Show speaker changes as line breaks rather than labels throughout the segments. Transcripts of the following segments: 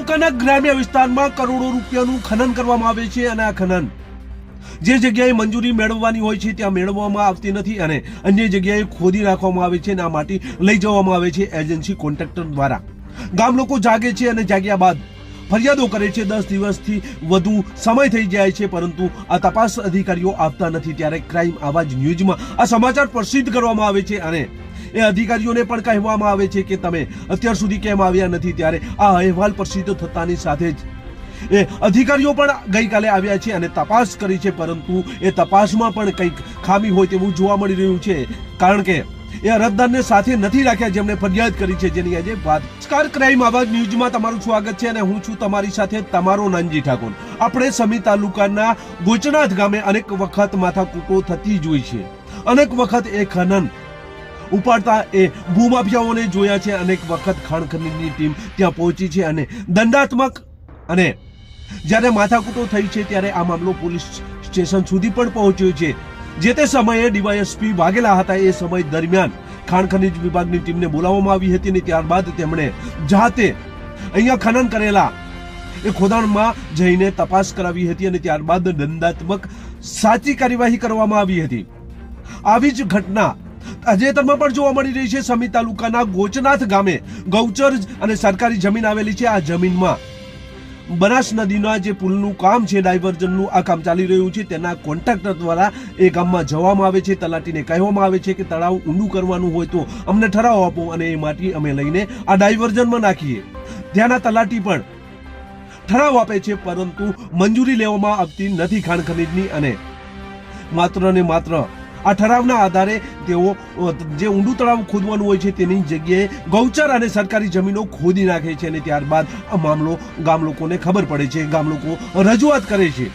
તાલુકાના ગ્રામ્ય વિસ્તારમાં કરોડો રૂપિયાનું ખનન કરવામાં આવે છે અને આ ખનન જે જગ્યાએ મંજૂરી મેળવવાની હોય છે ત્યાં મેળવવામાં આવતી નથી અને અન્ય જગ્યાએ ખોદી રાખવામાં આવે છે અને આ માટી લઈ જવામાં આવે છે એજન્સી કોન્ટ્રાક્ટર દ્વારા. ગામ લોકો જાગે છે અને જાગ્યા બાદ ફરિયાદો કરે છે. દસ દિવસથી વધુ સમય થઈ જાય છે પરંતુ આ તપાસ અધિકારીઓ આપતા નથી. ત્યારે ક્રાઇમ આવાજ ન્યૂઝમાં આ સમાચાર પ્રસિદ્ધ કરવામાં આવે છે અને એ અધિકારીઓને પણ કહેવામાં આવે છે કે તમે અત્યાર સુધી કેમ આવ્યા નથી ત્યારે આ અહેવાલ પ્રસિદ્ધ થતાની સાથે જ. એ અધિકારીઓ પણ ગઈકાલે આવ્યા છે અને તપાસ કરી છે, પરંતુ એ તપાસમાં પણ કંઈક ખામી હોય તેવું જોવા મળી રહ્યું છે. કારણ કે એ અરજદારને સાથે નથી રાખ્યા જેમણે ફરિયાદ કરી છે, જેની આજે વાત સ્કાર ક્રાઇમ આવાજ ન્યૂઝમાં તમારું સ્વાગત છે અને હું છું તમારી સાથે તમારો નાનજી ઠાકોર. આપણે સમી તાલુકાના ગોચનાથ ગામે અનેક વખત માથાકૂટો થતી જ હોય છે. અનેક વખત એ ખનન ઉપાડતા એ ભૂમાફિયાઓને જોયા છે. અનેક વખત ખાણ ટીમ ત્યાં પહોંચી છે અને દંડાત્મક અને જ્યારે માથાકૂટો થઈ છે ત્યારે આ મામલો પોલીસ સ્ટેશન સુધી પણ પહોંચ્યો છે. જે તે સમયે ડીવાયએસપી વાગેલા હતા. એ સમય દરમિયાન ખાણ ખનીજ વિભાગની ટીમને બોલાવવામાં આવી હતી અને ત્યારબાદ તેમણે જાતે અહીંયા ખનન કરેલા એ ખોદાણમાં જઈને તપાસ કરાવી હતી અને ત્યારબાદ દંડાત્મક સાચી કાર્યવાહી કરવામાં આવી હતી. આવી જ ઘટના તાજેતરમાં પણ જોવા મળી રહી છે સમી તાલુકાના ગોચનાથ ગામે ગૌચર અને સરકારી જમીન આવેલી છે આ જમીનમાં. બનાસ નદીના જે પુલનું કામ છે, ડાયવર્ઝનનું, આ કામ ચાલી રહ્યું છે, તેના કોન્ટ્રાક્ટર દ્વારા એ ગામમાં જવામાં આવે છે. તલાટીને કહેવામાં આવે છે કે તળાવ ઊંડું કરવાનું હોય તો અમને ઠરાવ આપો અને એ માટી અમે લઈને આ ડાયવર્ઝનમાં નાખીએ. ત્યાંના તલાટી પણ ઠરાવ આપે છે, પરંતુ મંજૂરી લેવામાં આવતી નથી ખાણ ખનીજની અને માત્ર ને માત્ર આ ઠરાવના આધારે તેઓ જે ઊંડું તળાવ ખોદવાનું હોય છે તેની જગ્યાએ ગૌચર અને સરકારી જમીનો ખોદી નાખે છે અને ત્યારબાદ આ મામલો ગામ લોકોને ખબર પડે છે. ગામ લોકો રજૂઆત કરે છે.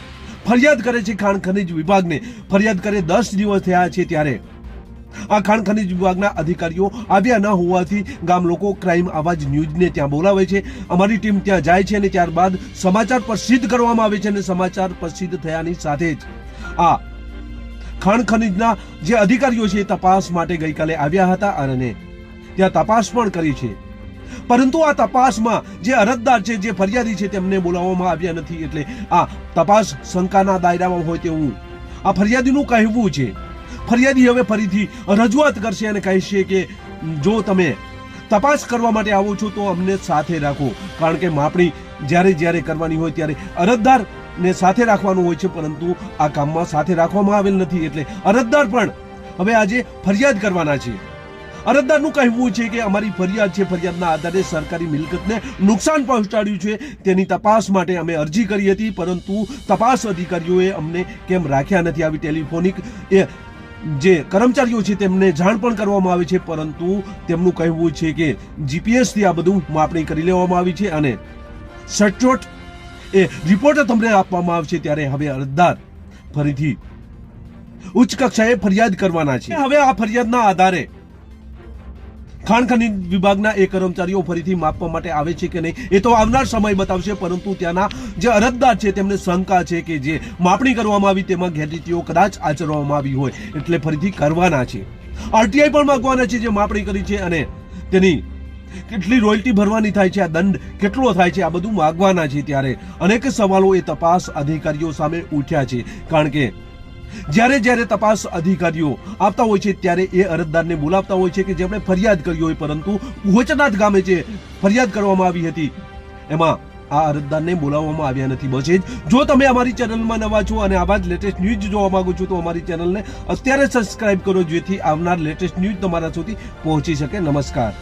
ફરિયાદ કરે છે ખાણ ખનીજ વિભાગને. ફરિયાદ કરે દસ દિવસ થયા છે ત્યારે. આ ખાણ ખનીજ વિભાગના અધિકારીઓ આવ્યા ન હોવાથી ગામ લોકો ક્રાઇમ આવાજ ન્યૂઝને ત્યાં બોલાવે છે. અમારી ટીમ ત્યાં જાય છે અને ત્યારબાદ સમાચાર પ્રસિદ્ધ કરવામાં આવે છે અને સમાચાર પ્રસિદ્ધ થયાની સાથે જ આ ખાણ ખનીજના જે અધિકારીઓ છે તપાસ માટે ગઈકાલે આવ્યા હતા અને ત્યાં તપાસ પણ કરી છે. પરંતુ આ તપાસમાં જે અરજદાર છે, જે ફરિયાદી છે, તેમને બોલાવવામાં આવ્યા નથી એટલે આ તપાસ શંકાના દાયરામાં હોય તેવું. આ ફરિયાદીનું કહેવું છે. ફરિયાદી હવે ફરીથી રજૂઆત કરશે અને કહેશે કે, જો તમે તપાસ કરવા માટે આવો છો તો અમને સાથે રાખો. કારણ કે માપણી જ્યારે જ્યારે કરવાની હોય ત્યારે અરજદાર ને સાથે રાખવાનું હોય છે, પરંતુ આ કામમાં સાથે રાખવામાં આવેલ નથી, એટલે અરજદાર પણ હવે આજે ફરિયાદ કરવાના છે. અરજદારનું કહેવું છે કે અમારી ફરિયાદ છે, ફરિયાદના આધારે સરકારી મિલકતને નુકસાન પહોંચાડ્યું છે. તેની તપાસ માટે અમે અરજી કરી હતી, પરંતુ તપાસ અધિકારીઓએ અમને કેમ રાખ્યા નથી? આવી ટેલિફોનિક, એ જે કર્મચારીઓ છે, તેમને જાણ પણ કરવામાં આવે છે, પરંતુ તેમનું કહેવું છે કે જીપીએસથી આ બધું માપણી કરી લેવામાં આવી છે અને સચોટ એ રિપોર્ટ તમને આપવામાં આવશે ત્યારે હવે અરજદાર ફરીથી ઉચ્ચ કક્ષાએ ફરિયાદ કરવાના છે. હવે આ ફરિયાદના આધારે ખાણ ખનીજ વિભાગના એ કર્મચારીઓ ફરીથી માપવા માટે આવે છે કે નહીં એ તો આવનાર સમય બતાવશે, પરંતુ ત્યાંના જે અરજદાર છે તેમને શંકા છે કે જે માપણી કરવામાં આવી તેમાં ગેરરીતિઓ કદાચ આચરવામાં આવી હોય એટલે ફરીથી કરવાના છે. આરટીઆઈ પણ માગવાના છે જે માપણી કરી છે અને તેની કેટલી રોયલ્ટી ભરવાની થાય છે, આ દંડ કેટલો થાય છે, આ બધું માગવાના છે ત્યારે. અનેક સવાલો એ તપાસ અધિકારીઓ સામે ઉઠ્યા છે, કારણ કે જ્યારે જ્યારે તપાસ અધિકારીઓ આપતા હોય છે, ત્યારે એ અરજદારને બોલાવતા હોય છે કે જેમણે ફરિયાદ કરી હોય, પરંતુ ભોચનાથ ગામે જે ફરિયાદ કરવામાં આવી હતી, એમાં આ અરજદારને બોલાવવામાં આવ્યા નથી. બસ એ જ. જો તમે અમારી ચેનલમાં નવા છો અને આવા જ લેટેસ્ટ ન્યૂઝ જોવા માંગો છો, તો અમારી ચેનલને અત્યારે સબસ્ક્રાઇબ કરો, જેથી આવનાર લેટેસ્ટ ન્યૂઝ તમારા સુધી પહોંચી શકે. નમસ્કાર.